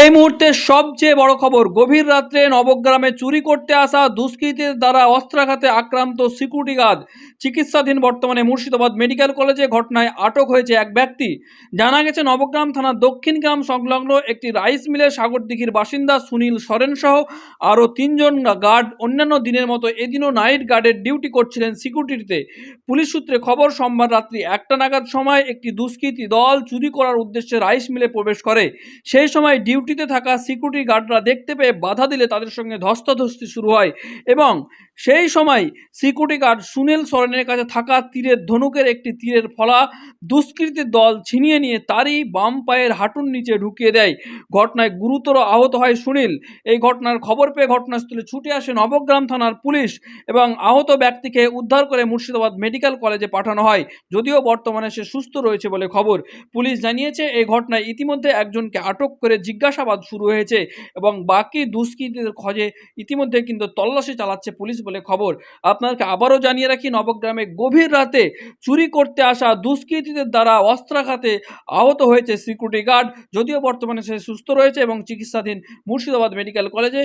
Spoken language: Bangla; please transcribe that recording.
এই মুহূর্তে সবচেয়ে বড় খবর, গভীর রাত্রে নবগ্রামে চুরি করতে আসা দুষ্কৃতীদের দ্বারা অস্ত্রাঘাতে আক্রান্ত সিকিউরিটি গার্ড। চিকিৎসাধীন বর্তমানে মুর্শিদাবাদ মেডিকেল কলেজে ঘটনায় আটক হয়েছে এক ব্যক্তি। জানা গেছে, নবগ্রাম থানার দক্ষিণ গ্রাম সংলগ্ন একটি রাইস মিলের সাগরদিঘির বাসিন্দা সুনীল সরেন সহ আরও তিনজন গার্ড অন্যান্য দিনের মতো এদিনও নাইট গার্ডের ডিউটি করছিলেন সিকিউরিটিতে। পুলিশ সূত্রে খবর, সোমবার রাত্রি একটা নাগাদ সময় একটি দুষ্কৃতী দল চুরি করার উদ্দেশ্যে রাইস মিলে প্রবেশ করে। সেই সময় ডিউটিতে থাকা সিকিউরিটি গার্ডরা দেখতে পেয়ে বাধা দিলে তাদের সঙ্গে ধস্তাধস্তি শুরু হয় এবং সেই সময় সিকিউরিটি গার্ড সুনীল সরেনের কাছে থাকা তীরের ধনুকের একটি তীরের ফলা দুষ্কৃতীর দল ছিনিয়ে নিয়ে তারই বাম পায়ের হাঁটুর নিচে ঢুকিয়ে দেয়। ঘটনায় গুরুতর আহত হয় সুনীল। এই ঘটনার খবর পেয়ে ঘটনাস্থলে ছুটে আসে নবগ্রাম থানার পুলিশ এবং আহত ব্যক্তিকে উদ্ধার করে মুর্শিদাবাদ মেডিকেল কলেজে পাঠানো হয়। যদিও বর্তমানে সে সুস্থ রয়েছে বলে খবর। পুলিশ জানিয়েছে, এই ঘটনায় ইতিমধ্যে একজনকে আটক করে জিজ্ঞাসাবাদ শুরু হয়েছে এবং বাকি দুষ্কৃতীদের খোঁজে ইতিমধ্যে কিন্তু তল্লাশি চালাচ্ছে পুলিশ বলে খবর। আপনাকে আবারও জানিয়ে রাখি, নবগ্রামে গভীর রাতে চুরি করতে আসা দুষ্কৃতীদের দ্বারা অস্ত্রাঘাতে আহত হয়েছে সিকিউরিটি গার্ড যদিও বর্তমানে সে সুস্থ রয়েছে এবং চিকিৎসাধীন মুর্শিদাবাদ মেডিকেল কলেজে